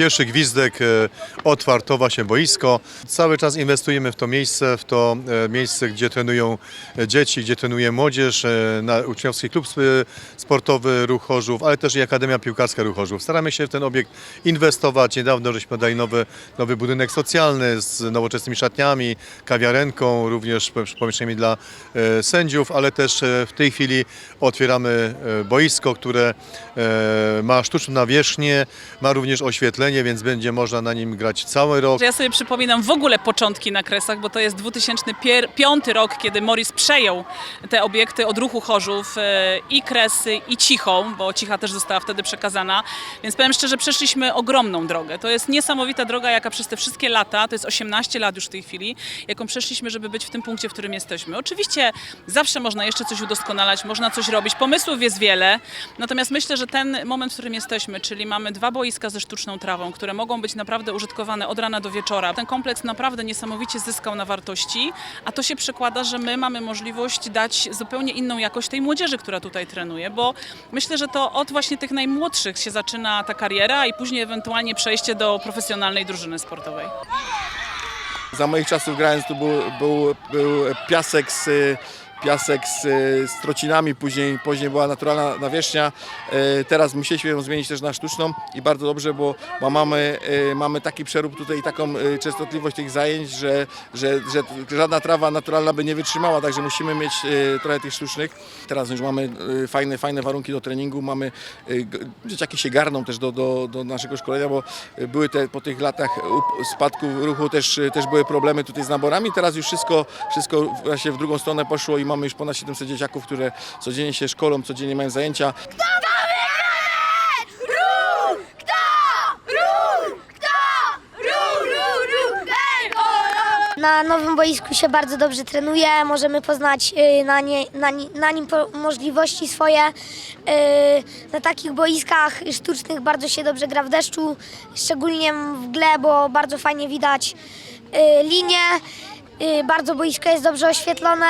pierwszy gwizdek e, otwarto właśnie boisko. Cały czas inwestujemy w to miejsce, w to e, miejsce, gdzie trenują e, dzieci, gdzie trenuje młodzież, na uczniowski klub sp- sportowy Ruch ale też i Akademia Piłkarska Ruch. Staramy się w ten obiekt inwestować. Niedawno żeśmy dali nowy, nowy budynek socjalny z nowoczesnymi szatniami, kawiarenką, również pomieszczeniami dla sędziów, ale też w tej chwili otwieramy boisko, które ma sztuczną nawierzchnię, ma również oświetlenie, więc będzie można na nim grać cały rok. Ja sobie przypominam w ogóle początki na Kresach, bo to jest 2005 rok, kiedy Morris przejął te obiekty od ruchu Chorzów e, i Kresy i Cichą, bo Cicha też została wtedy przekazana. Więc powiem szczerze, przeszliśmy ogromną drogę. To jest niesamowita droga, jaka przez te wszystkie lata, to jest 18 lat już w tej chwili, jaką przeszliśmy, żeby być w tym punkcie, w którym jesteśmy. Oczywiście zawsze można jeszcze coś udoskonalać, można coś robić, pomysłów jest wiele, natomiast myślę, że ten moment, w którym jesteśmy, czyli mamy dwa boiska ze sztuczną trawą, które mogą być naprawdę użytkowane od rana do wieczora. Ten kompleks naprawdę niesamowicie zyskał na wartości, a to się przekłada, że my mamy możliwość dać zupełnie inną jakość tej młodzieży, która tutaj trenuje, bo myślę, że to od właśnie tych najmłodszych się zaczyna ta kariera i później ewentualnie przejście do profesjonalnej drużyny sportowej. Za moich czasów grając tu był, był, był piasek z piasek z, z trocinami, później, później była naturalna nawierzchnia. E, Teraz musieliśmy ją zmienić też na sztuczną i bardzo dobrze, bo, mamy, e, mamy taki przerób tutaj i taką częstotliwość tych zajęć, że, że, że żadna trawa naturalna by nie wytrzymała, także musimy mieć trochę tych sztucznych. Teraz już mamy fajne, fajne warunki do treningu, mamy dzieciaki się garną też do, do, do naszego szkolenia, bo były te po tych latach spadku ruchu też, też były problemy tutaj z naborami. Teraz już wszystko, wszystko właśnie w drugą stronę poszło i mamy już ponad 700 dzieciaków, które codziennie się szkolą, codziennie mają zajęcia. Ruch! Kto? Ruch! Kto? Ruch, ruch, ruch! Hej, ho, ho! Na nowym boisku się bardzo dobrze trenuje, możemy poznać y, na, nie, na, ni- na nim po- możliwości swoje. Y, Na takich boiskach sztucznych bardzo się dobrze gra w deszczu, szczególnie w gle, bo bardzo fajnie widać y, linie. Y, Bardzo boisko jest dobrze oświetlone.